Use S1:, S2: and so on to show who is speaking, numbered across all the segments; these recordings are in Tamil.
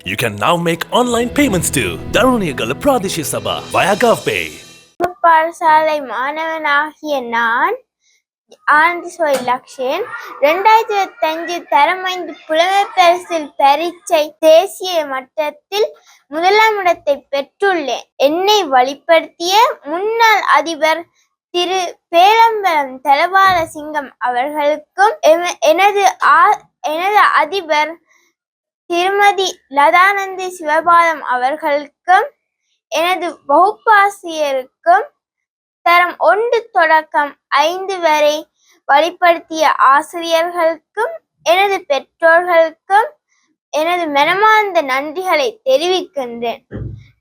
S1: You can now make online payments to Daruniyagala Pradeshi Sabha via GovPay.
S2: பாடசாலை மாணவனாகிய நான் ஆனந்த் லக்ஷன் ரெண்டாயிரத்தி இருபத்தஞ்சு தரமைந்து புலமைப் பரிசில் பரீட்சை தேசிய மட்டத்தில் முதலாம் இடத்தை பெற்றுள்ளேன் என்னை வழிப்படுத்திய முன்னாள் அதிபர் திரு பேரம்பலம் தலபால சிங்கம் அவர்களுக்கும் எனது ஆ- எனது அதிபர் திருமதி லதானந்தி சிவபாதம் அவர்களுக்கும் எனது வகுப்பாசிரியருக்கும் தரம் ஒன்று தொடக்கம் ஐந்து வரை வழிப்படுத்திய ஆசிரியர்களுக்கும் எனது பெற்றோர்களுக்கும் எனது மனமார்ந்த நன்றிகளை தெரிவிக்கின்றேன்.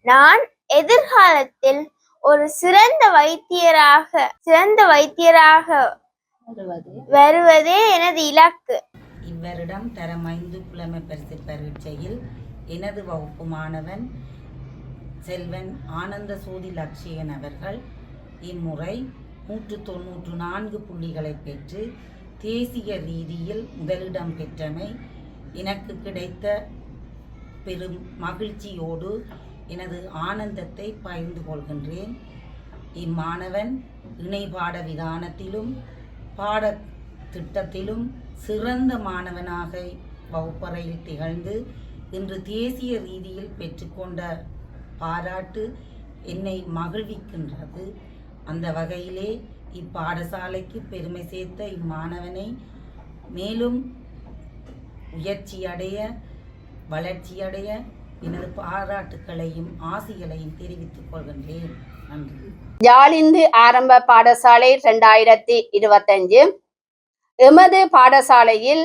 S2: நான் எதிர்காலத்தில் ஒரு சிறந்த வைத்தியராக சிறந்த வைத்தியராக
S3: வருவது.
S2: வருவதே எனது இலக்கு.
S3: இவ்வருடம் தரம் ஐந்து புலமை பரிசு பரீட்சையில் எனது வகுப்பு மாணவன் செல்வன் ஆனந்த சோதி லட்சியன் அவர்கள். இம்முறை நூற்று தொன்னூற்று நான்கு புள்ளிகளை பெற்று தேசிய ரீதியில் முதலிடம் பெற்றமை எனக்கு கிடைத்த பெரும் மகிழ்ச்சியோடு எனது ஆனந்தத்தை பகிர்ந்து கொள்கின்றேன். இம்மாணவன் இணைபாட விதானத்திலும் பாட திட்டத்திலும் சிறந்த மாணவனாக வகுப்பறையில் திகழ்ந்து இன்று தேசிய ரீதியில் பெற்றுக்கொண்ட பாராட்டு என்னை மகிழ்விக்கின்றது. அந்த வகையிலே இப்பாடசாலைக்கு பெருமை சேர்த்த இம்மாணவனை மேலும் உயர்ச்சியடைய வளர்ச்சியடைய எனது பாராட்டுகளையும் ஆசிகளையும் தெரிவித்துக் கொள்கின்றேன். நன்றி.
S4: யாழிந்து ஆரம்ப பாடசாலை ரெண்டாயிரத்தி இருபத்தஞ்சு. எமது பாடசாலையில்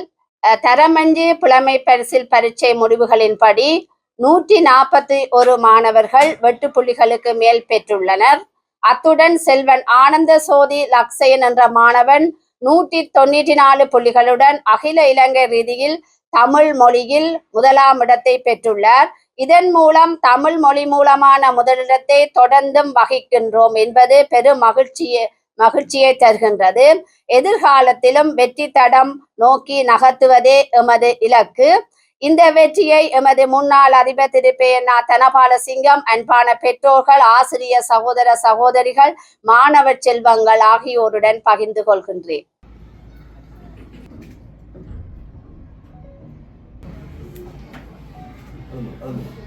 S4: தரமஞ்சு புலமை பரிசில் பரீட்சை முடிவுகளின்படி நூற்றி நாற்பத்தி ஒரு மாணவர்கள் வெட்டு புள்ளிகளுக்கு மேல் பெற்றுள்ளனர். அத்துடன் செல்வன் ஆனந்த சோதி லக்ஸயன் என்ற மாணவன் நூற்றி தொண்ணூற்றி நாலு புள்ளிகளுடன் அகில இலங்கை ரீதியில் தமிழ் மொழியில் முதலாம் இடத்தை பெற்றுள்ளார். இதன் மூலம் தமிழ் மொழி மூலமான முதலிடத்தை தொடர்ந்தும் வகிக்கின்றோம் என்பது பெரும் மகிழ்ச்சியை மகிழ்ச்சியை தருகின்றது. எதிர்காலத்திலும் வெற்றி தடம் நோக்கி நகர்த்துவதே எமது இலக்கு. இந்த வெற்றியை எமது முன்னாள் அதிபர் திரு. பேயண்ணா தனபால சிங்கம் அன்பான பெற்றோர்கள் ஆசிரியர் சகோதர சகோதரிகள் மாணவர் செல்வங்கள் ஆகியோருடன் பகிர்ந்து கொள்கின்றேன். Thank you.